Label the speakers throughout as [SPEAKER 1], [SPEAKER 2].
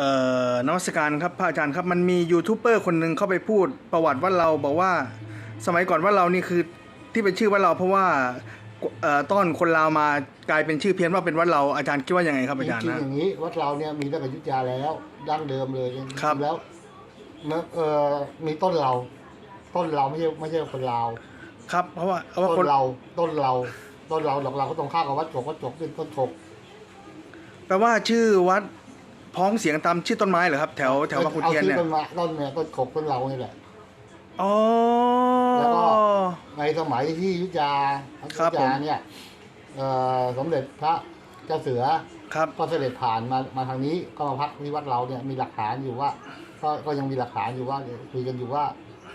[SPEAKER 1] เอ่อนวัตการครับพระอาจารย์ครับมันมียูทูบเบอร์คนหนึ่งเข้าไปพูดประวัติว่าเราบอกว่า สมัยก่อนว่าเรานี่คือที่เป็นชื่อว่าเราเพราะว่าเอ่อต้อนคนลาวมากลายเป็นชื่อเพี้ยนว่าเป็นวัดเราอาจารย์คิดว่ายังไงครับ
[SPEAKER 2] จ
[SPEAKER 1] อาจารย์
[SPEAKER 2] ริง
[SPEAKER 1] นะ
[SPEAKER 2] ๆอย่างนี้วัดเราเนี่ยมีตั้งแต่อยุธยาแล้วดั้งเดิมเลยจริงๆ
[SPEAKER 1] ครับ
[SPEAKER 2] แล้วเนอะเอ่อมีต้นเรา ต้นเราไม่ใช่ไม่ใช่คนลาว
[SPEAKER 1] ครับ เพราะว่าเพราะว่า
[SPEAKER 2] ต้
[SPEAKER 1] คน
[SPEAKER 2] นเราต้นเราต้นเราหลักเราก็ตรงข้ามกับวัดจกวัดจกเป็นต้นจก
[SPEAKER 1] แปลว่าชื่อวัด พ้องเสียงตามชื่อต้นไม้เหรอครับแถวแถวบางขุน
[SPEAKER 2] เอา
[SPEAKER 1] เทียน
[SPEAKER 2] ชื่อ
[SPEAKER 1] เนี่ย
[SPEAKER 2] ต้นไม้ต้นเนี่ยต้นจกต้นเรานี่แหละ
[SPEAKER 1] อ๋อ
[SPEAKER 2] แล้วก็ ในสมัยที่อยุธยาอ
[SPEAKER 1] ครับ
[SPEAKER 2] ยุธยาเนี่ยเอ่อสมเด็จพระเจ้าเสือ
[SPEAKER 1] ครับ
[SPEAKER 2] ก็เสด็จผ่านมามาทางนี้ก็มาพักที่วัดเราเนี่ยมีหลักฐานอยู่ว่า ก็ก็ยังมีหลักฐานอยู่ว่าคุยกันอยู่ว่า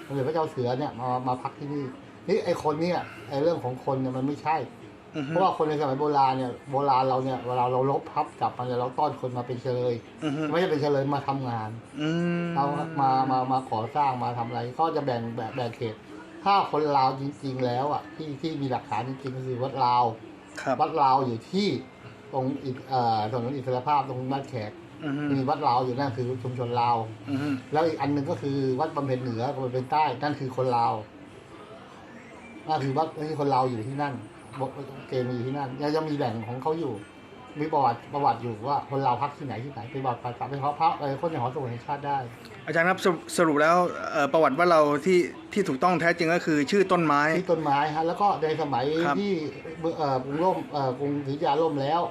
[SPEAKER 2] สมเด็จพระเจ้าเสือเนี่ยมามาพักที่นี่นี่ไอคนเนี่ยไอเรื่องของคนเนี่ยมันไม่ใช่
[SPEAKER 1] อือฮึ
[SPEAKER 2] เพราะว่าคนในสมัยโบราณเนี่ยโบราณเราเนี่ยเวลาเราลบพับจับมันเนี่ยเราต้อนคนมาเป็นเฉลย
[SPEAKER 1] อือฮึ
[SPEAKER 2] ไม่ใช่เป็นเฉลยมาทำงาน
[SPEAKER 1] อืม
[SPEAKER 2] เรามามามาขอสร้างมาทำอะไร ก็จะแบ่งแบ่งแบ่งเขต ถ้าคนลาวจริง ๆ แล้วอะที่ที่มีหลักฐานจริงๆก็คือวัดลาว
[SPEAKER 1] ครับ
[SPEAKER 2] วัดลาวอยู่ที่ตรงอิเอ่อถนนอิสรภาพตรงบ้านแขก
[SPEAKER 1] อือฮึ
[SPEAKER 2] มีวัดลาวอยู่นั่นคือชุมชนลาว
[SPEAKER 1] อือฮึ
[SPEAKER 2] แล้วอีกอันหนึ่งก็คือวัดบำเพ็ญเหนือกับบำเพ็ญใต้นั่นคือคนลาวนั่นคือวัดที่คนลาวอยู่ที่นั่นบอก เกณฑ์มีอยู่ที่นั่นยังยังมีแหล่งของเขาอยู่ มีประวัติประวัติอยู่ว่าคนลาวพักที่ไหนที่ไหนไปบอกไปไปเขาพระเออคนในหอสมุดแห่งชาติได้
[SPEAKER 1] อาจารย์ครับสรุปสรุปแล้วเอ่อประวัติว่าเราที่ที่ถูกต้องแท้จริงก็คือชื่อต้นไม้
[SPEAKER 2] ที่ต้นไม้ฮะแล้วก็ในสมัย
[SPEAKER 1] ครับ
[SPEAKER 2] ที่เอ่อกรุงร่มเอ่อกรุงศรีอยุธยาล่มแล้ว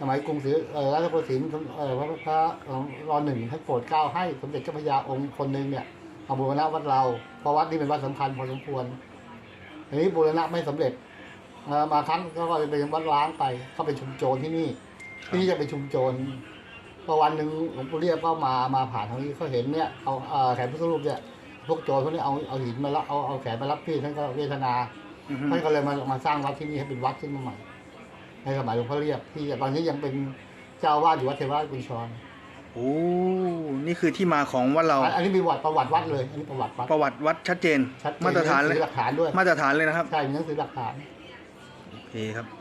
[SPEAKER 2] สมัยกรุงศรีเอ่อรัตนโกสินทร์เอ่อพระพระรอหนึ่งท่านโปรดเกล้าให้สมเด็จเจ้าพระยาองค์คนหนึ่งเนี่ยมาบูรณะวัดเราเพราะวัดนี้เป็นวัดสำคัญพอสมควรทีนี้บูรณะไม่สำเร็จ เอ่อมาครั้งก็เป็นวัดล้างไปก็เป็นชุมโจรที่นี่ที่นี่จะเป็นชุมโจรพอวันหนึ่งหลวงปู่เรียบก็มามาผ่านทางนี้เขาเห็นเนี่ยเอาเอ่อแขนพุทธรูปเนี่ยพวกโจรพวกนี้เอาเอาหินมารับเอาเอาแขนมารับพี่ท่านก็เวทนา
[SPEAKER 1] อือฮึ
[SPEAKER 2] ท่านก็เลยมามาสร้างวัดที่นี่ให้เป็นวัดขึ้นมาใหม่ในสมัยหลวงพ่อเรียบที่ตอนนี้ยังเป็นเจ้าอาวาดอยู่วัดเทวราชกุญชร
[SPEAKER 1] โอ้นี่คือที่มาของว่าเรา
[SPEAKER 2] อันอันนี้มีประวัติประวัติวัดเลย อันนี้ประวัติวัด
[SPEAKER 1] ประวัติวัดชัดเจน
[SPEAKER 2] ชัดเจน
[SPEAKER 1] มาตรฐาน
[SPEAKER 2] มี
[SPEAKER 1] เลย
[SPEAKER 2] หนังสือหลักฐานด้วย
[SPEAKER 1] มาตรฐานเลยนะครับ
[SPEAKER 2] ใช่มีหนังสือหลักฐาน
[SPEAKER 1] โอเคีครับ